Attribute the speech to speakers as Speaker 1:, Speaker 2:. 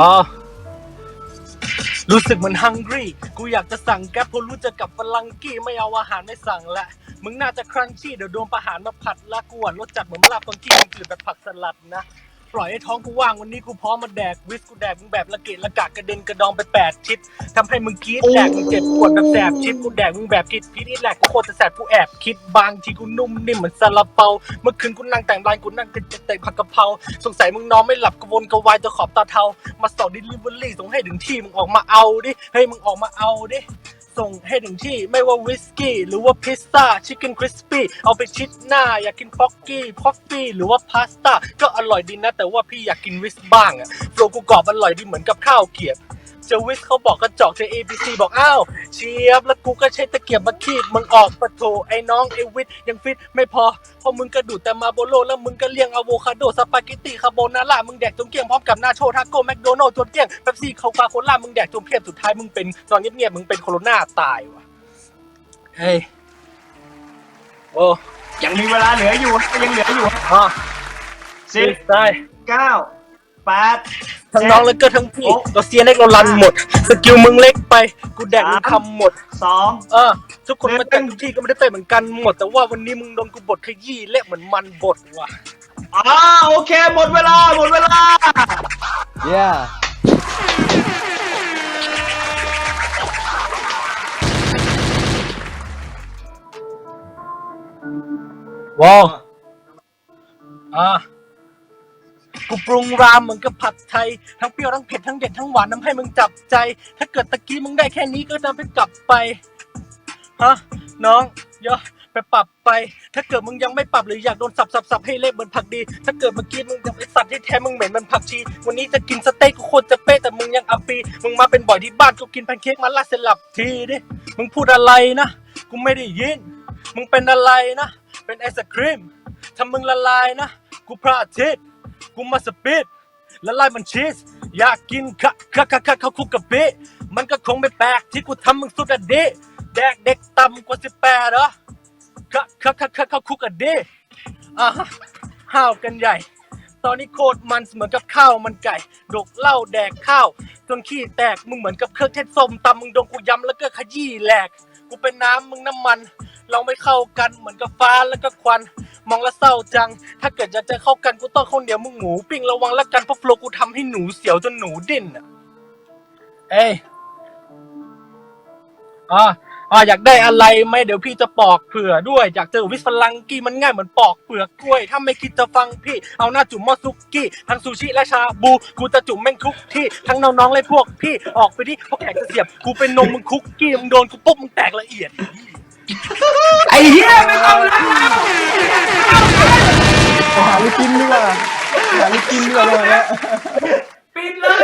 Speaker 1: อ๋อ รู้สึกเหมือนฮังกี้กูอยากจะสั่งแก๊ปเพราะรู้จักกับฝรั่งกี้ไม่เอาอาหารไม่สั่งละ มึงน่าจะครันชี่เดี๋ยวโดนประหารมาผัดละกวนรสจัดเหมือนลาบตอนที่มึงกลืนแบบผักสลัดนะ ปล่อยให้ท้องกูว่างวันนี้กูพร้อมมาแดกวิสกูแดกมึงแบบละเกะละกะกระเด็นกระดองไปแปดทิศทำให้มึงกรีดแดกมึงเจ็บปวดแบบแสบชิดกูแดกมึงแบบคิดพิษอีแหลกกูโคตรจะแสบกูแอบคิดบางทีกูนุ่มนิ่มเหมือนซาลาเปา เมื่อคืนกูนั่งแต่งลายกูนั่งกันจะแต่งผักกะเพราสงสัยมึงนอนไม่หลับกระวนกระวายจะขอบตาเทา มาส่งดิลิเวอรี่ส่งให้ถึงที่มึงออกมาเอาดิเฮ้ยมึงออกมาเอาดิ ส่งให้ถึงที่ไม่ว่าวิสกี้ หรือว่าพิซซ่าชิคเก้นคริสปี้เอาไปชิดหน้า อยากกินฟอกกี้คอกกี้หรือว่าพาสต้าก็อร่อยดีนะ แต่ว่าพี่อยากกินวิสบ้างอะโปรกูกรอบอร่อยดีเหมือนกับข้าวเกรียบ เจอวิสเขาบอกกระจอกเจอ ABC บอกอ้าวเชียบแล้วกูก็ใช้ตะเกียบมาคีบมึงออกปะโถไอ้น้องไอ้วิทยังฟิตไม่พอเพราะมึงก็ดูดแต่มาโบโลแล้วมึงก็เลี้ยงอะโวคาโดสปาเกตตีคาโบนาร่ามึงแดกจนเกลี้ยงพร้อมกับนาโชทาโก้แมคโดนัลด์จนเกลี้ยงเป๊ปซี่โคคาโคล่ามึงแดกจนเพียบสุดท้ายมึงเป็นนอนเงียบๆมึงเป็นโคโรนาตายว่ะเฮ้ยโอ้
Speaker 2: ยังมีเวลาเหลืออยู่ยังเหลืออยู่
Speaker 1: อ๋อ
Speaker 2: สิบ
Speaker 1: ได้
Speaker 2: เก้า แปด
Speaker 1: ทั้งน้องแล้วก็ทั้งพี่
Speaker 2: โอ้
Speaker 1: เราเสียเล็กเราลันหมด สกิลมึงเล็กไปกูแดกมึง
Speaker 2: สาม
Speaker 1: ทำหมด
Speaker 2: สอง
Speaker 1: เออ ทุกคน
Speaker 2: หนึ่ง
Speaker 1: มาแต่งทุกที่ก็ไม่ได้เป็นเหมือนกันหมด แต่ว่าวันนี้มึงโดนกูบดขยี้เละเหมือนมันบดว่ะ
Speaker 2: อ่าโอเค หมดเวลา หมดเวลา
Speaker 3: Yeah.
Speaker 1: ว้าวอะ กูปรุงรามเหมือนกับผัดไทย ทั้งเปรี้ยวทั้งเผ็ดทั้งเด็ดทั้งหวานทำให้มึงจับใจ ถ้าเกิดตะกี้มึงได้แค่นี้ก็นำไปกลับไปฮะน้องเยอะไปปรับไป ถ้าเกิดมึงยังไม่ปรับหรืออยากโดนสับสับสับให้เละเหมือนผักดี ถ้าเกิดเมื่อกี้มึงจะไปสัตว์ที่แท้มึงเหม็นมันผักชี วันนี้จะกินสเต็กกูโคตรจะเป๊ะแต่มึงยังอัปปีมึงมาเป็นบ่อยที่บ้านกูกินแพนเค้กมาลาดสลับทีดิมึงพูดอะไรนะกูไม่ได้ยิน มึงเป็นอะไรนะ เป็นไอศครีมถ้ามึงละลายนะ กูพระอาทิตย์ กูมาสปีดละลายมันชีส อยากกินคะคะคะคะข้าวคุกกะปิมันก็คงไม่แปลกที่กูทำมึงสุดอะดีแดกเด็กต่ำกว่าสิบแปดเหรอคะคะคะคะข้าวคุกกะดีอะฮะห้าวกันใหญ่ ตอนนี้โคตรมันเหมือนกับข้าวมันไก่ ดกเหล้าแดกข้าว จนขี้แตกมึงเหมือนกับเครื่องเทศส้มตำมึงโดนกูย้ำแล้วก็ขยี้แหลก กูเป็นน้ำมึงน้ำมัน เราไม่เข้ากันเหมือนกับฟ้าแล้วก็ควัน มองแล้วเศร้าจัง ถ้าเกิดจะจะเข้ากันกูต้องข้าวเหนียวมึงหมูปิ้งระวังแล้วกันเพราะโฟลกูทำให้หนูเสียวจนหนูดิ้นอะเอ้ยอ่าอ่าอยากได้อะไรไหมเดี๋ยวพี่จะปอกเผื่อด้วยอยากเจอวิสฝรั่งกี้มันง่ายเหมือนปอกเปลือกกล้วย ถ้าไม่คิดจะฟังพี่ เอาหน้าจุ่มหมอซุกี้ทั้งซูชิและชาบู กูจะจุ่มแม่งคุกที่ ทั้งน้องๆเลยพวกพี่ออกไปดิพวกแขกจะเสียบ กูเป็นนมมึงคุกกี้มึงโดนกูปุ๊บมึงแตกละเอียด
Speaker 2: ไอ้เหี้ยไม่ต้องแล้ว
Speaker 3: ไปกินดีกว่าเลยเนี่ย
Speaker 2: ปิดเลย